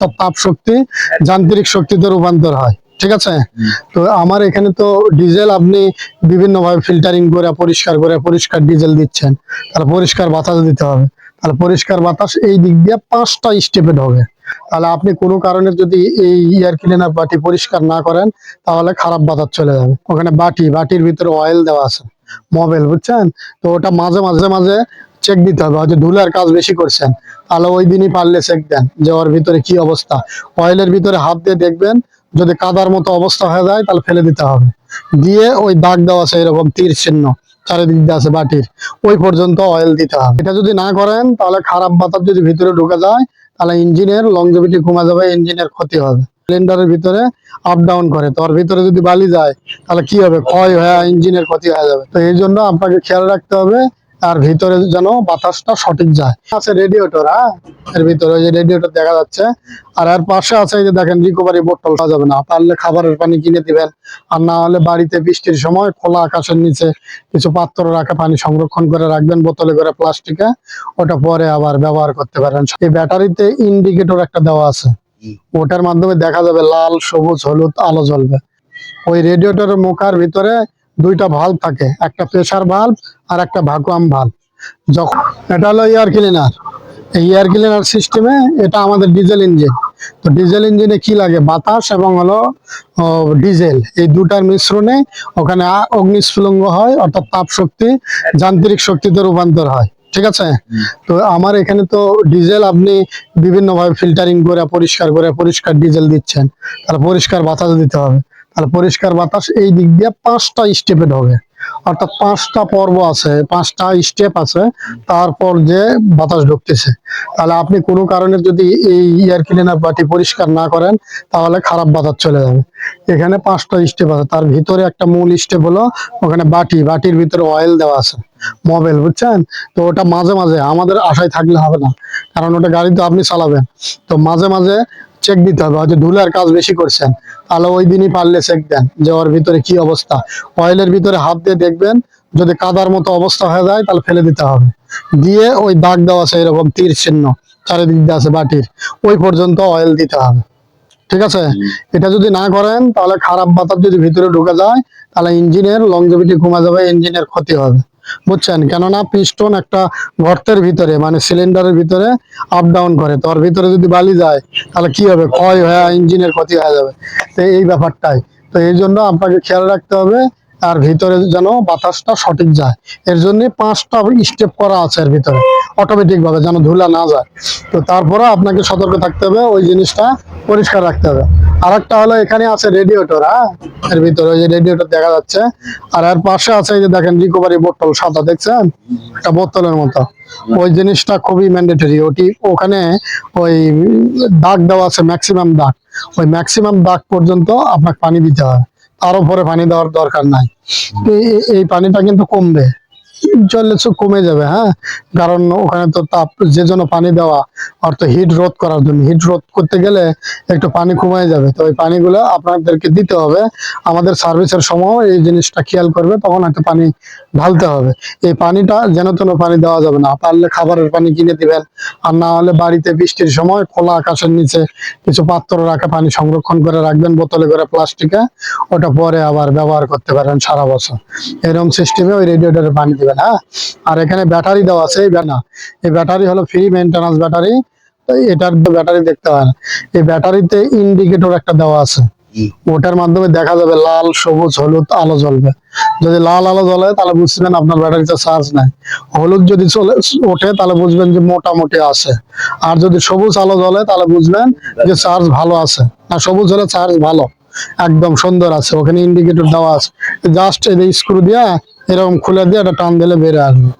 অর্থাৎ তাপ শক্তি, যান্ত্রিক শক্তিতে রূপান্তর হয়, ঠিক আছে? তো আমার এখানে তো ডিজেল আপনি বিভিন্ন ভাবে ফিল্টারিং করে, পরিষ্কার করে, পরিষ্কার ডিজেল দিচ্ছেন। তাহলে পরিষ্কার বাতাস দিতে হবে। তাহলে পরিষ্কার বাতাস এই দিক দিয়ে পাঁচটা স্টেপেড হবে। তাহলে আপনি কোনো কারণে যদি এই এয়ার ক্লিনার বাটি পরিষ্কার না করেন, তাহলে খারাপ বাতাস চলে যাবে। ওখানে বাটি, বাটির ভিতরে অয়েল দেওয়া আছে মোবাইল বুঝছেন? তো ওটা মাঝে মাঝে মাঝে চেক দিতে হবে। হয়তো ধুলার কাজ বেশি করছেন, তাহলে ওই দিনই পারলে চেক দেন যে ওর ভিতরে কি অবস্থা। অয়েলের ভিতরে হাত দিয়ে দেখবেন, যদি কাদার মতো অবস্থা হয়ে যায় তাহলে ফেলে দিতে হবে। দিয়ে ওই দাগ দেওয়া আছে এরকম তীর চিহ্ন, চারিদিক দিয়ে আছে বাটির, ওই পর্যন্ত অয়েল দিতে হবে। এটা যদি না করেন, তাহলে খারাপ বাতাস যদি ভিতরে ঢুকে যায়, তাহলে ইঞ্জিনের লংজিভিটি কমে যাবে, ইঞ্জিনের ক্ষতি হবে। সিলিন্ডারের ভিতরে আপ ডাউন করে, তো ওর ভিতরে যদি বালি যায়, তাহলে কি হবে? ক্ষয় হয়ে ইঞ্জিনের ক্ষতি হয়ে যাবে। তো এই জন্য আপনাকে খেয়াল রাখতে হবে আর ভিতরে যেন বাতাসটা সঠিক যায়। আছে রেডিয়েটর হ্যাঁ? এর ভিতরে ওই যে রেডিয়েটর দেখা যাচ্ছে। আর এর পাশে আছে এই যে দেখেন রিকভারি বোতল পাওয়া যাবে না। পারলে খাবারের পানি কিনে দিবেন। আর না হলে বাড়িতে বৃষ্টির সময় খোলা আকাশের নিচে কিছু পাত্র রাখা পানি সংরক্ষণ করে রাখবেন বোতলে করে প্লাস্টিকে। ওটা পরে আবার ব্যবহার করতে পারেন এই ব্যাটারিতে ইন্ডিকেটর একটা দেওয়া আছে। ওটার মাধ্যমে দেখা যাবে লাল সবুজ হলুদ আলো জ্বলবে। ওই রেডিয়েটরের মুখার ভিতরে দুইটা ভাল্ব থাকে একটা প্রেসার ভাল্ব আর একটা ভাকুয়াম ভাল্ব যখন এটা হলো এয়ার ক্লিনার এই এয়ার ক্লিনার সিস্টেমে এটা আমাদের ডিজেল ইঞ্জিন তো ডিজেল ইঞ্জিনে কি লাগে? বাতাস এবং হলো ডিজেল এই দুটার মিশ্রণে ওখানে অগ্নিস্ফুলঙ্গ হয় অর্থাৎ তাপ শক্তি যান্ত্রিক শক্তিতে রূপান্তর হয়। ঠিক আছে? তো আমার এখানে তো ডিজেল আপনি বিভিন্ন ভাবে ফিল্টারিং করে পরিষ্কার করে পরিষ্কার ডিজেল দিচ্ছেন। তাহলে পরিষ্কার বাতাস দিতে হবে। তাহলে পরিষ্কার বাতাস এই দিক দিয়ে পাঁচটা স্টেপেড হবে অর্থাৎ পাঁচটা পর্ব আছে, পাঁচটা স্টেপ আছে, তারপর যে বাতাস ঢুকতেছে। তাহলে আপনি কোনো কারণে যদি এই এয়ার ক্লিনার বাটি পরিষ্কার না করেন, তাহলে খারাপ বাতাস চলে যাবে। এখানে পাঁচটা স্টেপ আছে, তার ভিতরে একটা মূল স্টেপ হলো ওখানে বাটি, বাটির ভিতরে অয়েল দেওয়া আছে মোবাইল বুঝছেন? তো ওটা মাঝে মাঝে, আমাদের আশায় থাকলে হবে না, কারণ ওটা গাড়ি তো আপনি চালাবেন। তো মাঝে মাঝে চেক দিতে হবে। হয়তো ধুলার কাজ বেশি করছেন তাহলে ওই দিনই পারলে চেক দেন যে ওর ভিতরে কি অবস্থা। অয়েলের ভিতরে হাত দিয়ে দেখবেন যদি কাদার মতো অবস্থা হয়ে যায় তাহলে ফেলে দিতে হবে। দিয়ে ওই দাগ দেওয়া আছে এরকম তীর চিহ্ন চারিদিক দিয়ে আছে বাটির ওই পর্যন্ত অয়েল দিতে হবে। ঠিক আছে? এটা যদি না করেন তাহলে খারাপ বাতাস যদি ভিতরে ঢুকে যায় তাহলে ইঞ্জিনের লংজিভিটি কমে যাবে ইঞ্জিনের ক্ষতি হবে। বুঝছেন? কেননা পিস্টন একটা গর্তের ভিতরে মানে সিলিন্ডারের ভিতরে আপ ডাউন করে। তো ওর ভিতরে যদি বালি যায়, তাহলে কি হবে? ক্ষয় হয়ে, ইঞ্জিনের ক্ষতি হয়ে যাবে। তো এই ব্যাপারটাই। তো এই জন্য আপনাকে খেয়াল রাখতে হবে আর ভিতরে যেন বাতাসটা সঠিক যায়। এর জন্য পাঁচটা স্টেপ করা আছে এর ভিতরে অটোমেটিক ভাবে যেন ধুলা না যায়। তো তারপরে আপনাকে সতর্ক থাকতে হবে, ওই জিনিসটা পরিষ্কার রাখতে হবে। আর একটা হলো এখানে আছে রেডিয়েটর হ্যাঁ? এর ভিতরে ওই যে রেডিয়েটর দেখা যাচ্ছে। আর এর পাশে আছে এই যে দেখেন রিকোভারি বোতল সাদা, দেখছেন? একটা বোতলের মতো। ওই জিনিসটা খুবই ম্যান্ডেটরি ওটি ওখানে ওই দাগ দেওয়া আছে ম্যাক্সিমাম দাগ। ওই ম্যাক্সিমাম দাগ পর্যন্ত আপনাকে পানি দিতে হয় তার পরে পানি দেওয়ার দরকার নাই। এই পানিটা কিন্তু কমবে। তো কমে যাবে হ্যাঁ? কারণ ওখানে তো তাপ, যে জন্য পানি দেওয়া অর্থাৎ হিট রোধ করার জন্য। হিট রোধ করতে গেলে একটু পানি কমে যাবে। তো ওই পানিগুলো আপনাদেরকে দিতে হবে। আমাদের সার্ভিসের সময় এই জিনিসটা খেয়াল করবে, তখন হয়তো পানি ঢালতে হবে। এই পানিটা যেন তেন পানি দেওয়া যাবে না। পারলে খাবারের পানি কিনে দিবেন, আর না হলে বাড়িতে বৃষ্টির সময় খোলা আকাশের নিচে কিছু পাত্র রাখা, পানি সংরক্ষণ করে রাখবেন, বোতলে করে প্লাস্টিকে। ওটা পরে আবার ব্যবহার করতে পারেন সারা বছর। এরকম সিস্টেমে ওই রেডিয়েটরে পানি দিবেন। হ্যাঁ? আর এখানে ব্যাটারি দেওয়া আছে এই ব্যানা এই ব্যাটারি হলো ফ্রি মেনটেন্যান্স ব্যাটারি। এটার ব্যাটারি দেখতে হয় না। এই ব্যাটারিতে ইন্ডিকেটর একটা দেওয়া আছে। ওটার মাধ্যমে দেখা যাবে লাল সবুজ হলুদ আলো জ্বলবে। যদি লাল আলো জ্বলে তাহলে বুঝবেন আপনার ব্যাটারিতে চার্জ নাই। হলুদ যদি চলে ওঠে তাহলে বুঝবেন যে মোটামুটি আছে। আর যদি সবুজ আলো জ্বলে তাহলে বুঝবেন যে চার্জ ভালো আছে। আর সবুজ হলে চার্জ ভালো। একদম সুন্দর আছে। ওখানে ইন্ডিকেটর দেওয়া আছে। জাস্ট এই স্ক্রু দিয়ে এরকম খুলে দিয়ে এটা টান দিলে বেড়ে আসবে।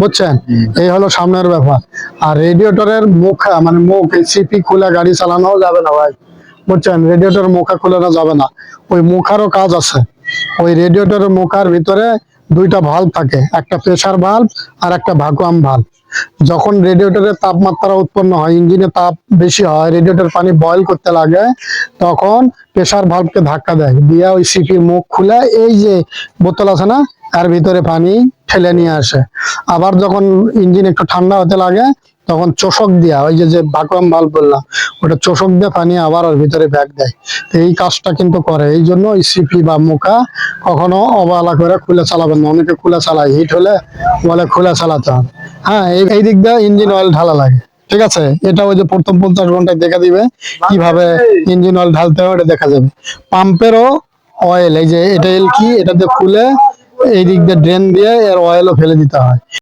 বুঝছেন? এই হলো সামনের ব্যাপার। আর রেডিয়েটরের মুখা মানে মুখ সিপি খুলে গাড়ি চালানো যাবে না ভাই। বুঝছেন? রেডিয়েটর মুখা খুলানো যাবে না। ওই মুখারও কাজ আছে। ওই রেডিয়েটরের মুখার ভিতরে দুইটা ভাল্ব থাকে। একটা প্রেসার ভাল্ব আর একটা ভাকুয়াম ভাল্ব যখন রেডিয়েটরের তাপমাত্রা উৎপন্ন হয় ইঞ্জিনে তাপ বেশি হয় রেডিয়েটর পানি বয়ল করতে লাগে তখন প্রেসার ভাল্বকে ধাক্কা দেয়। দিয়ে ওই সিপির মুখ খুলে এই যে বোতল আছে না তার ভিতরে পানি ঠেলে নিয়ে আসে। আবার যখন ইঞ্জিন একটু ঠান্ডা হতে লাগে, তখন চোষক দিয়া, ওই যে যে বাকুয়াম বাল্ব বললাম, ওটা চোষক দিয়ে পানি আবার ওর ভিতরে ব্যাগ দেয়। এই কাজটা কিন্তু করে। এই জন্য সিপি বা মুখা কখনো অবহেলা করে খুলে চালাবেন না। অনেকে খুলে চালায় হিট হলে বলে খুলে চালাতে হবে। হ্যাঁ এই- দিক দিয়ে ইঞ্জিন অয়েল ঢালা লাগে। ঠিক আছে? এটা ওই যে প্রথম পঞ্চাশ ঘন্টায় দেখা দিবে, কীভাবে ইঞ্জিন অয়েল ঢালতে হবে এটা দেখা যাবে। পাম্পেরও অয়েল এই যে, এটা এল কি? এটাতে খুলে এই দিক দিয়ে ড্রেন দিয়ে এর অয়েলও ফেলে দিতে হয়।